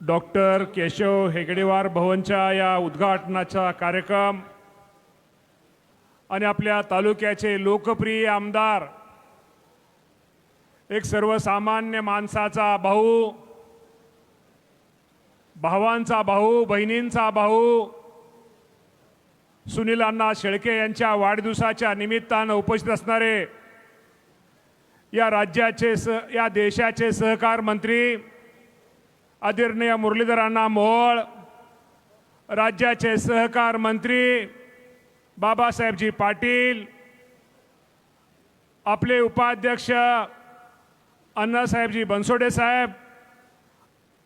Doctor Keshav हेगडेवार भवनच्या या उद्घाटनाचा कार्यक्रम आणि आपल्या तालुक्याचे लोकप्रिय आमदार एक सर्वसामान्य माणसाचा भाऊ भावांचा भाऊ बहिणींचा भाऊ सुनील अण्णा शेळके यांच्या वाढदिवसाच्या निमित्तानं उपस्थित असणारे या राज्याचे स या देशाचे सहकार मंत्री आदरणीय मुरलीधर अण्णा मोहोळ राज्याचे सहकार मंत्री बाबासाहेबजी पाटील आपले उपाध्यक्ष अण्णासाहेबजी बनसोडे साहेब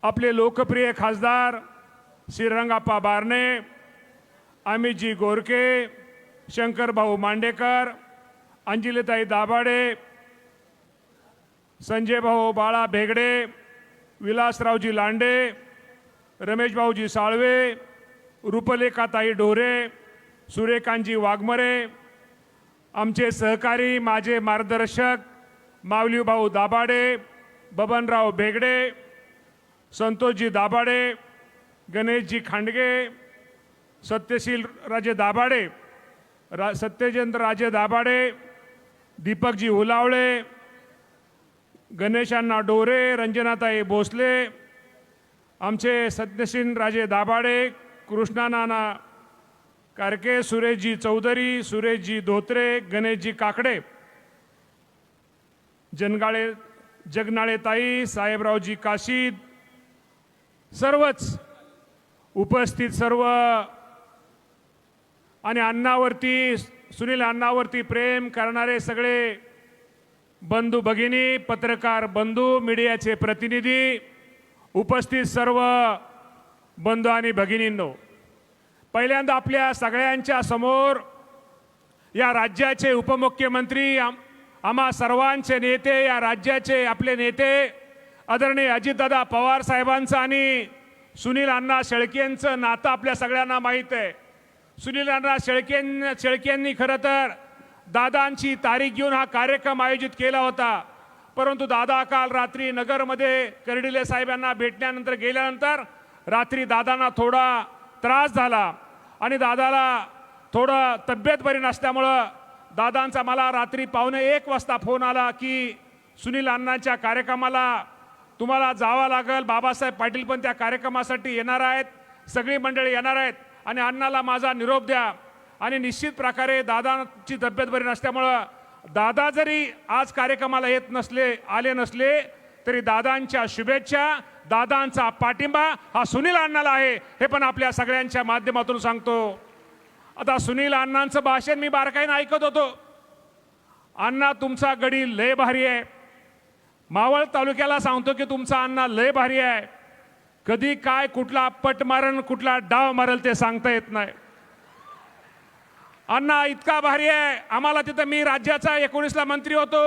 आपले लोकप्रिय खासदार श्रीरंगाप्पा बारणे अमितजी गोरके शंकरभाऊ मांडेकर अंजलीताई दाभाडे संजय भाऊ बाळा भेगडे विलासरावजी लांडे रमेश भाऊजी साळवे रूपलेखाताई ढोरे सुरेखांजी वाघमरे आमचे सहकारी माझे मार्गदर्शक मावलीभाऊ दाभाडे बबनराव भेगडे संतोषजी दाभाडे गणेशजी खांडगे सत्यशील राजे दाभाडे रा सत्यजंद्र राजे दाभाडे दीपकजी हुलावळे गणेशांना डोरे रंजनाताई भोसले आमचे सत्यशीन राजे दाभाडे कृष्णानाना कारके सुरेशजी चौधरी सुरेशजी धोत्रे गणेशजी काकडे जनगाळे जगनाळेताई साहेबरावजी काशीद सर्वच उपस्थित सर्व आणि अन्नावरती सुनील अन्नावरती प्रेम करणारे सगळे बंधू भगिनी पत्रकार बंधू मीडियाचे प्रतिनिधी उपस्थित सर्व बंधू आणि भगिनींनो पहिल्यांदा आपल्या सगळ्यांच्या समोर या राज्याचे उपमुख्यमंत्री आम- आम्हा सर्वांचे नेते या राज्याचे आपले नेते आदरणीय अजितदादा पवार साहेबांचं आणि सुनील अण्णा शेळकेंचं नातं आपल्या सगळ्यांना माहीत आहे. सुनील अण्णा शेळकें शेळकेंनी खरं तर दादांची तारीख घेऊन हा कार्यक्रम आयोजित केला होता. परंतु दादा काल रात्री नगरमध्ये कर्डिले साहेबांना भेटण्यानंतर भेटल्यानंतर गेल्यानंतर रात्री दादांना थोडा त्रास झाला आणि दादाला थोडं तब्येत बरी नसल्यामुळं दादांचा मला रात्री पावणे एक वाजता फोन आला की सुनील अण्णांच्या कार्यक्रमाला तुम्हाला जावं लागेल. बाबासाहेब पाटील पण त्या कार्यक्रमासाठी येणार आहेत. सगळी मंडळी येणार आहेत आणि अण्णाला माझा निरोप द्या. आणि निश्चित प्रकारे दादांची तब्येत बरी नसल्यामुळं दादा जरी आज कार्यक्रमाला येत नसले आले नसले तरी दादांच्या शुभेच्छा दादांचा पाठिंबा हा सुनील अण्णाला आहे हे पण आपल्या सगळ्यांच्या माध्यमातून सांगतो. आता सुनील अण्णांचं भाषण मी बारकाईनं ऐकत होतो. अण्णा तुमचा गडी लय भारी आहे. मावळ तालुक्याला सांगतो की तुमचा अण्णा लय भारी आहे. कधी काय कुठला पट मारण कुठला डाव मारल ते सांगता येत नाही. अण्णा इतका भारी आहे. आम्हाला तिथं मी राज्याचा एकोणीसला मंत्री होतो.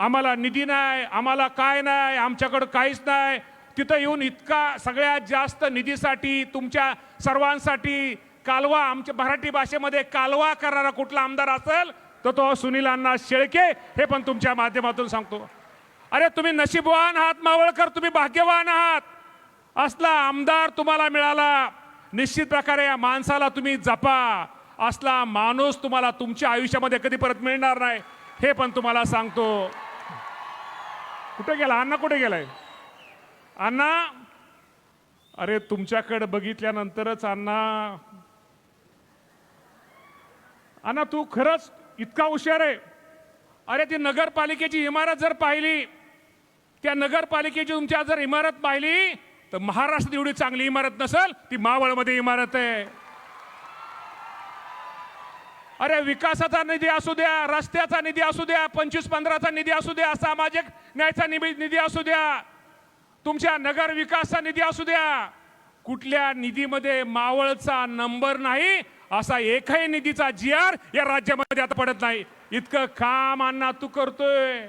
आम्हाला निधी नाही आम्हाला काय नाही आमच्याकडं काहीच नाही. तिथं येऊन इतका सगळ्यात जास्त निधीसाठी तुमच्या सर्वांसाठी कालवा आमच्या मराठी भाषेमध्ये कालवा करणारा कुठला आमदार असेल तर तो सुनील अण्णा शेळके हे पण तुमच्या माध्यमातून सांगतो. अरे तुम्ही नशीबवान आहात मावळकर तुम्ही भाग्यवान आहात. असला आमदार तुम्हाला मिळाला निश्चित प्रकारे या माणसाला तुम्ही जपा. असला माणूस तुम्हाला तुमच्या आयुष्यामध्ये कधी परत मिळणार नाही हे पण तुम्हाला सांगतो. कुठे गेला? अण्णा कुठे गेलाय? अण्णा? अरे तुमच्याकडे बघितल्यानंतरच अण्णा. अण्णा तू खरंच इतका हुशार आहे. अरे ती नगरपालिकेची इमारत जर पाहिली त्या नगरपालिकेची तुमच्या जर इमारत पाहिली तर महाराष्ट्रात एवढी चांगली इमारत नसेल ती मावळमध्ये इमारत आहे. अरे विकासाचा निधी असू द्या रस्त्याचा निधी असू द्या पंचवीस पंधराचा निधी असू द्या सामाजिक न्यायाचा निधी निधी असू द्या तुमच्या नगर विकासचा निधी असू द्या. कुठल्या निधीमध्ये मावळचा नंबर नाही असा एकही निधीचा जी आर या राज्यामध्ये आता पडत नाही. इतकं काम अण्णा तू करतोय.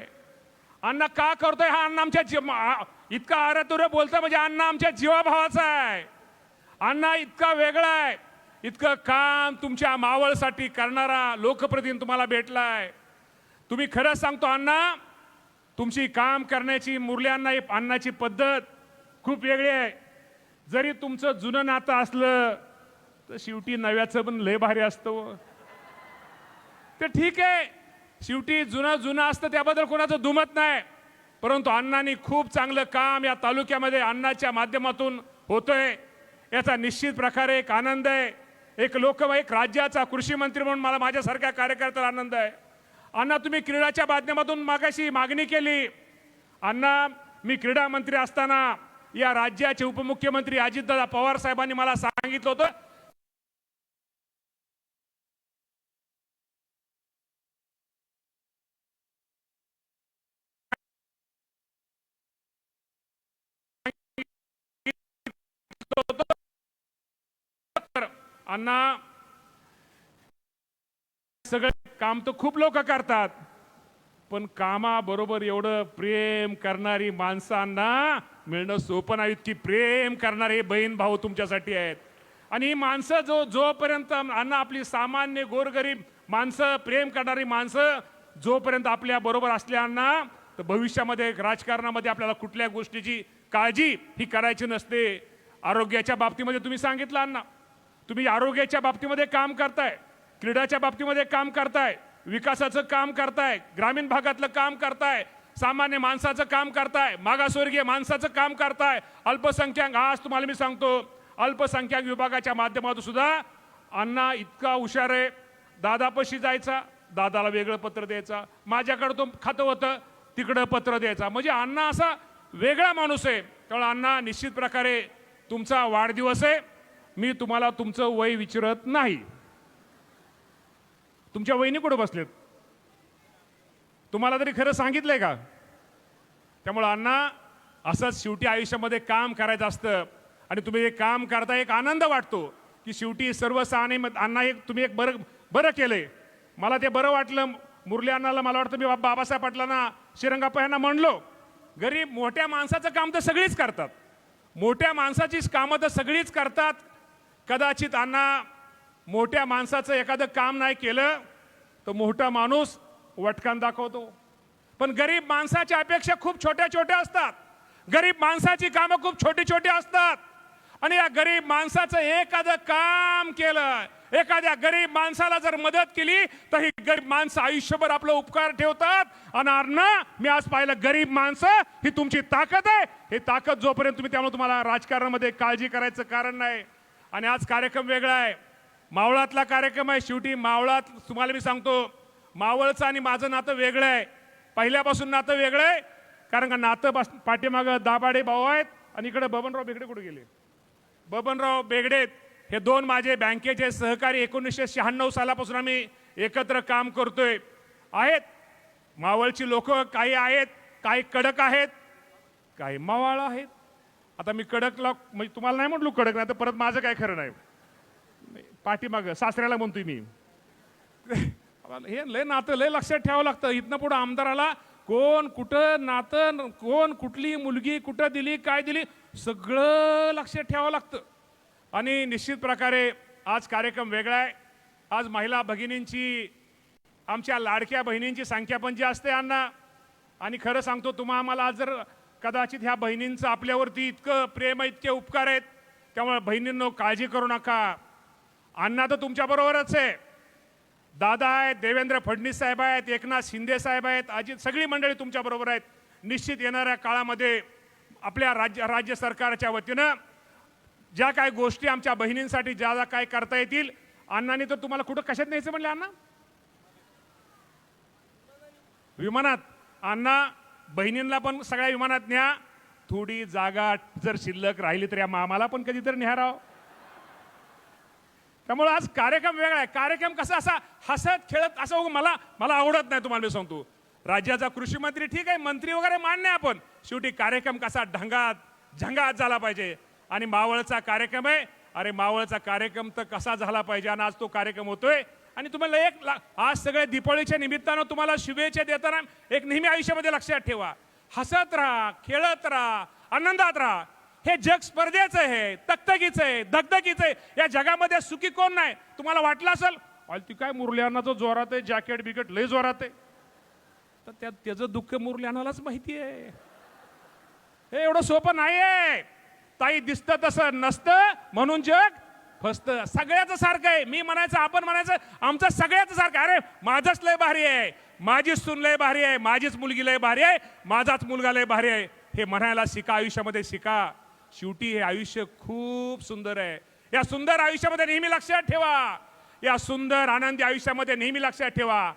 अण्णा का करतोय हा अण्णा आमच्या जीव इतका अरे बोलतोय म्हणजे अण्णा आमच्या जीवाभावाचा आहे. अण्णा इतका वेगळा आहे. इतकं काम तुमच्या मावळसाठी करणारा लोकप्रतिनिधी तुम्हाला भेटलाय. तुम्ही खरंच सांगतो अण्णा तुमची काम करण्याची मुरली अण्णा अण्णाची पद्धत खूप वेगळी आहे. जरी तुमचं जुनं नातं असलं तर शेवटी नव्याचं पण लय भारी असतं हो. ते ठीक आहे. शेवटी जुनं जुनं असतं त्याबद्दल कोणाचं दुमत नाही. परंतु अण्णांनी खूप चांगलं काम या तालुक्यामध्ये अण्णाच्या माध्यमातून होतंय. याचा निश्चित प्रकारे एक आनंद आहे. एक लोक एक राज्याचा कृषी मंत्री म्हणून मला माझ्यासारख्या कार्यकर्त्याला आनंद आहे. अण्णा तुम्ही क्रीडाच्या माध्यमातून मागाशी मागणी केली. अण्णा मी क्रीडा मंत्री असताना या राज्याचे उपमुख्यमंत्री अजितदादा पवार साहेबांनी मला सांगितलं होतं. अण्णा सगळे काम तर खूप लोक करतात पण कामाबरोबर एवढं प्रेम करणारी माणसांना मिळणं सोपं नाही इतकी प्रेम करणारे बहीण भाऊ तुमच्यासाठी आहेत. आणि ही माणसं जो जोपर्यंत अण्णा आपली सामान्य गोरगरीब माणसं प्रेम करणारी माणसं जोपर्यंत आपल्या बरोबर असल्याना तर भविष्यामध्ये राजकारणामध्ये आपल्याला कुठल्या गोष्टीची काळजी ही करायची नसते. आरोग्याच्या बाबतीमध्ये तुम्ही सांगितलं अण्णा. तुम्ही आरोग्याच्या बाबतीमध्ये काम करताय क्रीडाच्या बाबतीमध्ये काम करताय विकासाचं काम करताय ग्रामीण भागातलं काम करताय सामान्य माणसाचं काम करताय मागासवर्गीय माणसाचं काम करताय अल्पसंख्याक आज तुम्हाला मी सांगतो अल्पसंख्याक विभागाच्या माध्यमातून सुद्धा अण्णा इतका हुशार आहे. दादापाशी जायचा दादाला वेगळं पत्र द्यायचा माझ्याकडं तो खातं होतं तिकडं पत्र द्यायचा. म्हणजे अण्णा असा वेगळा माणूस आहे. त्यामुळे अण्णा निश्चित प्रकारे तुमचा वाढदिवस आहे. मी तुम्हाला तुमचं वय विचारत नाही. तुमच्या वहिनी कुठं बसलेत? तुम्हाला तरी खरं सांगितलंय का? त्यामुळं अण्णा असंच शेवटी आयुष्यामध्ये काम करायचं असतं आणि तुम्ही हे काम करता एक आनंद वाटतो की शेवटी सर्व सहाने अण्णा एक तुम्ही एक बरं बरं केलंय. मला ते बरं वाटलं मुरली अण्णाला मला वाटतं मी बा- बाबासाहेब पाटलांना श्रीरंगाप्पा यांना म्हणलो. गरीब मोठ्या माणसाचं काम तर सगळीच करतात. मोठ्या माणसाचीच कामं तर सगळीच करतात. कदाचित अण्णा मोठ्या माणसाचं एखादं काम नाही केलं तर मोठा माणूस वटकान दाखवतो. पण गरीब माणसाच्या अपेक्षा खूप छोट्या छोट्या असतात. गरीब माणसाची कामं खूप छोटी छोटी असतात. आणि या गरीब माणसाचं एखादं काम केलं एखाद्या गरीब माणसाला जर मदत केली तर ही गरीब माणसं आयुष्यभर आपलं उपकार ठेवतात. आणि अण्णा मी आज पाहिलं गरीब माणसं ही तुमची ताकद आहे. ही ताकद जोपर्यंत तुम्ही त्यामुळे तुम्हाला राजकारणामध्ये काळजी करायचं कारण नाही. आणि आज कार्यक्रम वेगळा आहे. मावळातला कार्यक्रम आहे. शेवटी मावळात तुम्हाला मी सांगतो मावळचं आणि माझं नातं वेगळं आहे. पहिल्यापासून नातं वेगळं आहे. कारण का नातं पास- पाठीमागं दाबाडे भाऊ आहेत आणि इकडे बबनराव बेगडे कुठे गेले? बबनराव बेगडे हे दोन माझे बँकेचे सहकारी एकोणीसशे शहाण्णव सालापासून आम्ही एकत्र काम करतोय. आहेत. मावळची लोक काही आहेत काही कडक आहेत काही मावाळ आहेत. आता मी कडकला म्हणजे तुम्हाला नाही म्हटलो कडक नाही तर परत माझं काय खरं नाही. पाठीमागं सासऱ्याला म्हणतोय मी. हे लय नातं लय लक्षात ठेवावं लागतं. इथनं पुढं आमदाराला कोण कुठं नातं कोण कुठली मुलगी कुठं दिली काय दिली सगळं लक्षात ठेवावं लागतं. आणि निश्चित प्रकारे आज कार्यक्रम वेगळा आहे. आज महिला भगिनींची आमच्या लाडक्या बहिणींची संख्या पण जी असते अण्णा. आणि खरं सांगतो तुम्हा आम्हाला आज जर कदाचित ह्या बहिणींचं आपल्यावरती इतकं प्रेम आहे, इतके उपकार आहेत त्यामुळे बहिणींनो काळजी करू नका. अण्णा तर तुमच्याबरोबरच आहे. दादा आहेत देवेंद्र फडणवीस साहेब आहेत एकनाथ शिंदे साहेब आहेत अजित सगळी मंडळी तुमच्याबरोबर आहेत. निश्चित येणाऱ्या काळामध्ये आपल्या राज्य राज्य सरकारच्या वतीनं ज्या काय गोष्टी आमच्या बहिणींसाठी ज्या ज्या काय करता येतील अण्णांनी तर तुम्हाला कुठं कशात न्यायचं म्हणले अण्णा? विमानात. अण्णा बहिणींना पण सगळ्या विमानात न्या थोडी जागा जर शिल्लक राहिली तर या मामाला पण कधीतरी न्याराव त्यामुळे आज कार्यक्रम वेगळा आहे. कार्यक्रम कसा असा हसत खेळत असं हो मला मला आवडत नाही तुम्हाला मी सांगतो. राज्याचा कृषी मंत्री ठीक आहे मंत्री वगैरे मान्य आहे आपण. शेवटी कार्यक्रम कसा ढंगात झंगात झाला पाहिजे. आणि मावळचा कार्यक्रम आहे. अरे मावळचा कार्यक्रम तर कसा झाला पाहिजे? आणि आज तो कार्यक्रम होतोय. आणि तुम्हाला एक आज सगळ्या दीपावलीच्या निमित्तानं तुम्हाला शुभेच्छा देताना एक नेहमी आयुष्यामध्ये लक्षात ठेवा. हसत राहा खेळत राहा आनंदात राहा. हे जग स्पर्धेचं आहे तकतकीचं आहे धगधगीचं आहे. या जगामध्ये सुखी कोण नाही? तुम्हाला वाटलं असेल अल ती काय मुरल्याना जो जोरात आहे जॅकेट बिकेट लय जोरात आहे. तर त्या त्याचं दुःख मुरल्यानालाच माहिती आहे. हे एवढं सोपं नाही आहे ताई दिसतं तसं नसतं म्हणून जग फस्त सगळ्याचं सारखं आहे. मी म्हणायचं आपण म्हणायचं आमचं सगळ्याचं सारखं अरे माझंच लय भारी आहे. माझीच सून लय भारी आहे. माझीच मुलगी लय भारी आहे. माझाच मुलगा लय भारी आहे. हे म्हणायला शिका आयुष्यामध्ये शिका. शेवटी हे आयुष्य खूप सुंदर आहे. या सुंदर आयुष्यामध्ये नेहमी लक्षात ठेवा. या सुंदर आनंदी आयुष्यामध्ये नेहमी लक्षात ठेवा.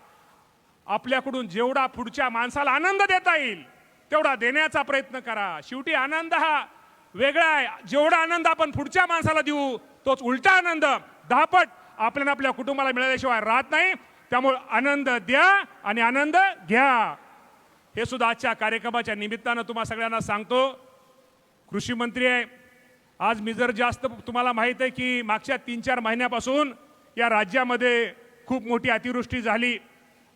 आपल्याकडून जेवढा पुढच्या माणसाला आनंद देता येईल तेवढा देण्याचा प्रयत्न करा. शेवटी आनंद हा वेगळा आहे. जेवढा आनंद आपण पुढच्या माणसाला देऊ तोच उलटा आनंद. दहापट आपल्याला आपल्या कुटुंबाला मिळाल्याशिवाय राहत नाही. त्यामुळे आनंद द्या आणि आनंद घ्या. हे सुद्धा आजच्या कार्यक्रमाच्या निमित्तानं तुम्हा सगळ्यांना सांगतो. कृषी मंत्री आहे. आज मी जर जास्त तुम्हाला माहीत आहे की मागच्या तीन चार महिन्यापासून या राज्यामध्ये खूप मोठी अतिवृष्टी झाली.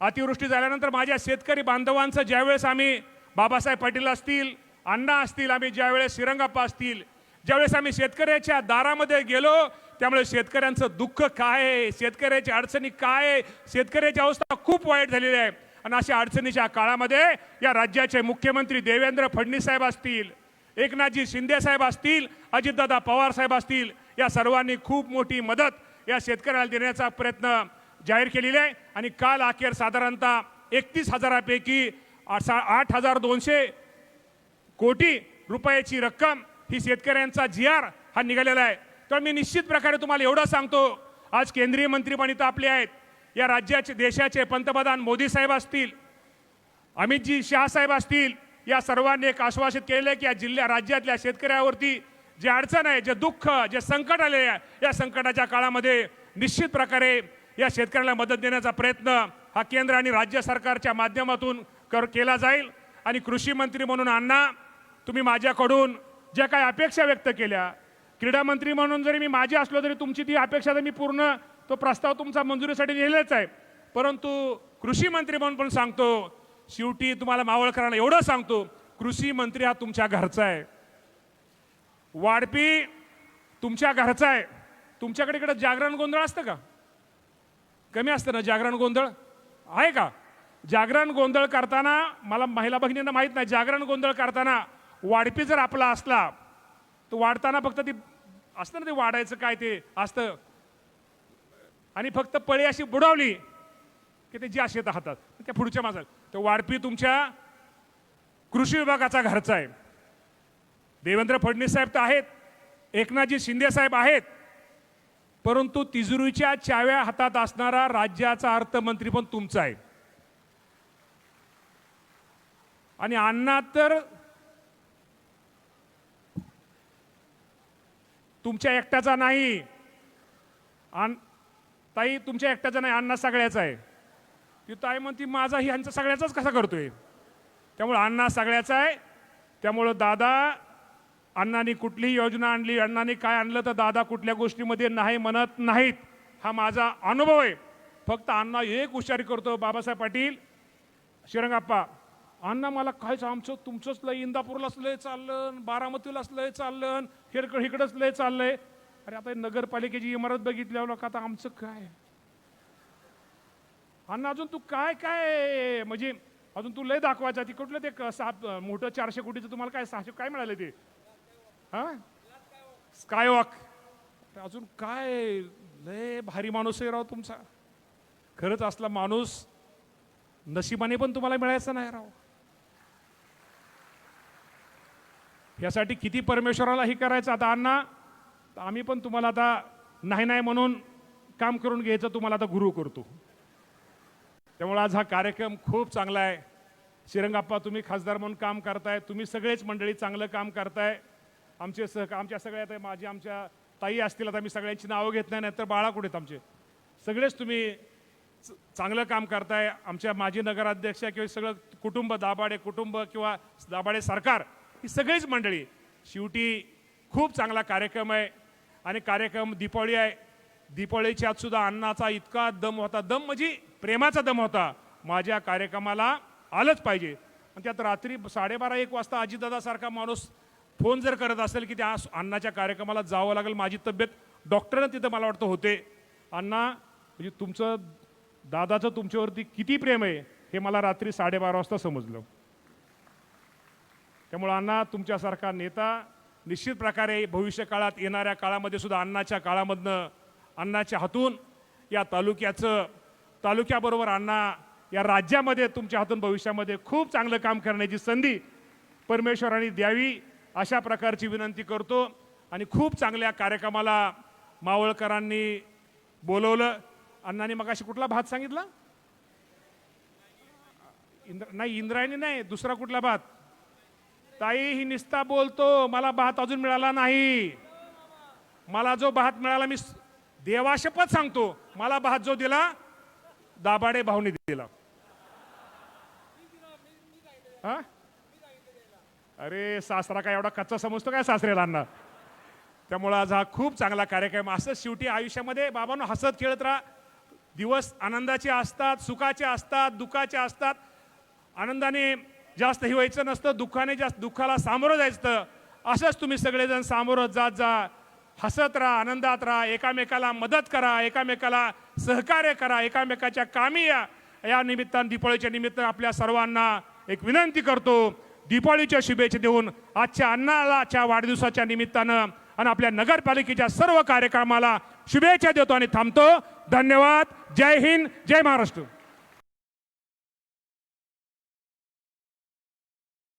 अतिवृष्टी झाल्यानंतर माझ्या शेतकरी बांधवांचं ज्यावेळेस आम्ही बाबासाहेब पाटील असतील अण्णा असतील आम्ही ज्यावेळेस श्रीरंगाप्पा असतील ज्यावेळेस आम्ही शेतकऱ्याच्या दारामध्ये गेलो त्यामुळे शेतकऱ्यांचं दुःख काय आहे शेतकऱ्याची अडचणी काय आहे शेतकऱ्याची अवस्था खूप वाईट झालेली आहे. आणि अशा अडचणीच्या काळामध्ये या राज्याचे मुख्यमंत्री देवेंद्र फडणवीस साहेब असतील एकनाथजी शिंदे साहेब असतील अजितदादा पवार साहेब असतील या सर्वांनी खूप मोठी मदत या शेतकऱ्याला देण्याचा प्रयत्न जाहीर केलेला आहे. आणि काल अखेर साधारणतः एकतीस हजारापैकी सा- आठ हजार दोनशे कोटी रुपयाची रक्कम ही शेतकऱ्यांचा जी आर हा निघालेला आहे. तर मी निश्चित प्रकारे तुम्हाला एवढं सांगतो आज केंद्रीय मंत्रिमंडळ इथं आपले आहेत. या राज्याचे देशाचे पंतप्रधान मोदी साहेब असतील अमितजी शहा साहेब असतील या सर्वांनी एक आश्वासित केलेलं आहे की या जिल्ह्या राज्यातल्या शेतकऱ्यावरती जे अडचण आहे जे दुःख जे संकट आले आहे या संकटाच्या काळामध्ये निश्चित प्रकारे या शेतकऱ्याला मदत देण्याचा प्रयत्न हा केंद्र आणि राज्य सरकारच्या माध्यमातून कर केला जाईल. आणि कृषी मंत्री म्हणून अण्णा तुम्ही माझ्याकडून ज्या काही अपेक्षा व्यक्त केल्या क्रीडा मंत्री म्हणून जरी मी माझी असलो तरी तुमची ती अपेक्षा तर मी पूर्ण तो प्रस्ताव तुमचा मंजुरीसाठी नेलेलाच आहे. परंतु कृषी मंत्री म्हणून पण सांगतो शेवटी तुम्हाला मावळकरांना एवढं सांगतो कृषी मंत्री हा तुमच्या घरचा आहे. वाढपी तुमच्या घरचा आहे. तुमच्याकडे इकडं जागरण गोंधळ असतं का? कमी असतं ना जागरण गोंधळ? आहे का? जागरण गोंधळ करताना मला महिला भगिनींना माहीत नाही जागरण गोंधळ करताना वाढपी जर आपला असला तर वाढताना फक्त ती असतं ना ते वाढायचं काय ते असतं. आणि फक्त पळी अशी बुडवली की ते जी असे येतं हातात त्या पुढच्या माझा तर वाढपी तुमच्या कृषी विभागाचा घरचा आहे. देवेंद्र फडणवीस साहेब तर आहेत एकनाथजी शिंदे साहेब आहेत परंतु तिजुरीच्या चाव्या हातात असणारा राज्याचा अर्थमंत्री पण तुमचा आहे. आणि अण्णा तर तुमच्या एकट्याचा नाही. अन ताई तुमच्या एकट्याचा नाही अण्णा सगळ्याचा आहे. ती ताई म्हणती माझा ह्यांचा सगळ्याचाच कसा करतोय? त्यामुळं अण्णा सगळ्याचा आहे. त्यामुळं दादा अण्णांनी कुठलीही योजना आणली अण्णांनी काय आणलं तर दादा कुठल्या गोष्टीमध्ये नाही म्हणत नाहीत. हा माझा अनुभव आहे. फक्त अण्णा एक हुशारी करतो बाबासाहेब पाटील. श्रीरंगाप्पा अण्णा मला कायच आमचं तुमचंच लय इंदापूरलाच लय चाललं बारामतीलाच लय चाललं हिरकड इकडंच लय चाललंय. अरे आता नगरपालिकेची इमारत बघितल्यावर का आता आमचं काय? अण्णा अजून तू काय काय? म्हणजे अजून तू लय दाखवायचा. ती कुठलं ते सात मोठं चारशे कोटीचं तुम्हाला काय सहाशे काय मिळालं ते? हा? स्कायवॉक अजून काय? लय भारी माणूस आहे राव तुमचा. खरंच असला माणूस नशिबाने पण तुम्हाला मिळायचं नाही राव. यासाठी किती परमेश्वराला हे करायचं? आता अण्णा तर आम्ही पण तुम्हाला आता नाही नाही म्हणून काम करून घ्यायचं तुम्हाला आता गुरु करतो. त्यामुळे आज हा कार्यक्रम खूप चांगला आहे. श्रीरंगाप्पा तुम्ही खासदार म्हणून काम करताय. तुम्ही सगळेच मंडळी चांगलं काम करताय. आमचे सह आमच्या सगळ्यात माझी आमच्या ताई असतील आता मी सगळ्यांची नावं घेत नाही तर बाळा कुठे आहेत आमचे. सगळेच तुम्ही चांगलं काम करताय. आमच्या माजी नगराध्यक्ष किंवा सगळं कुटुंब दाभाडे कुटुंब किंवा दाभाडे सरकार ही सगळीच मंडळी. शेवटी खूप चांगला कार्यक्रम आहे. आणि कार्यक्रम दीपावली आहे. दीपावलीच्या आतसुद्धा अन्नाचा इतका दम होता. दम म्हणजे प्रेमाचा दम होता. माझ्या कार्यक्रमाला आलंच पाहिजे. आणि त्यात रात्री साडेबारा एक वाजता अजितदादासारखा माणूस फोन जर करत असेल की त्या अण्णाच्या कार्यक्रमाला जावं लागेल माझी तब्येत डॉक्टरनं तिथं मला वाटतं होते. अण्णा म्हणजे तुमचं दादाचं तुमच्यावरती किती प्रेम आहे हे मला रात्री साडेबारा वाजता समजलं. त्यामुळं अण्णा तुमच्यासारखा नेता निश्चित प्रकारे भविष्य काळात येणाऱ्या काळामध्ये सुद्धा अण्णाच्या काळामधनं अण्णाच्या हातून या तालुक्याचं तालुक्याबरोबर अण्णा या राज्यामध्ये तुमच्या हातून भविष्यामध्ये खूप चांगलं काम करण्याची संधी परमेश्वरांनी द्यावी अशा प्रकारची विनंती करतो. आणि खूप चांगल्या कार्यक्रमाला मावळकरांनी बोलवलं. अण्णाने मगाशी कुठला भात सांगितला? इंद्र नाही इंद्रायणी नाही दुसरा कुठला भात? ताई ही निस्ता बोलतो. मला भात अजून मिळाला नाही. मला जो भात मिळाला मी देवाशपत सांगतो. मला भात जो दिला दाभाडे भाऊनी दिला. हा? अरे सासरा काय एवढा कच्चा समजतो काय सासरेला त्यामुळं आज हा खूप चांगला कार्यक्रम. असंच शेवटी आयुष्यामध्ये बाबांनो हसत खेळत राहा. दिवस आनंदाचे असतात सुखाचे असतात दुःखाचे असतात. आनंदाने जास्त हे व्हायचं नसतं दुःखाने जास्त दुःखाला सामोरं जायचं. असंच तुम्ही सगळेजण सामोरं जात जा. हसत राहा आनंदात राहा एकामेकाला मदत करा एकामेकाला सहकार्य करा एकामेकाच्या कामी या. या निमित्तानं दीपावळीच्या निमित्तानं आपल्या सर्वांना एक विनंती करतो. दीपावलीच्या शुभेच्छा देऊन आजच्या अन्नालाच्या वाढदिवसाच्या निमित्तानं आणि आपल्या नगरपालिकेच्या सर्व कार्यक्रमाला शुभेच्छा देतो आणि थांबतो. धन्यवाद. जय हिंद जय महाराष्ट्र.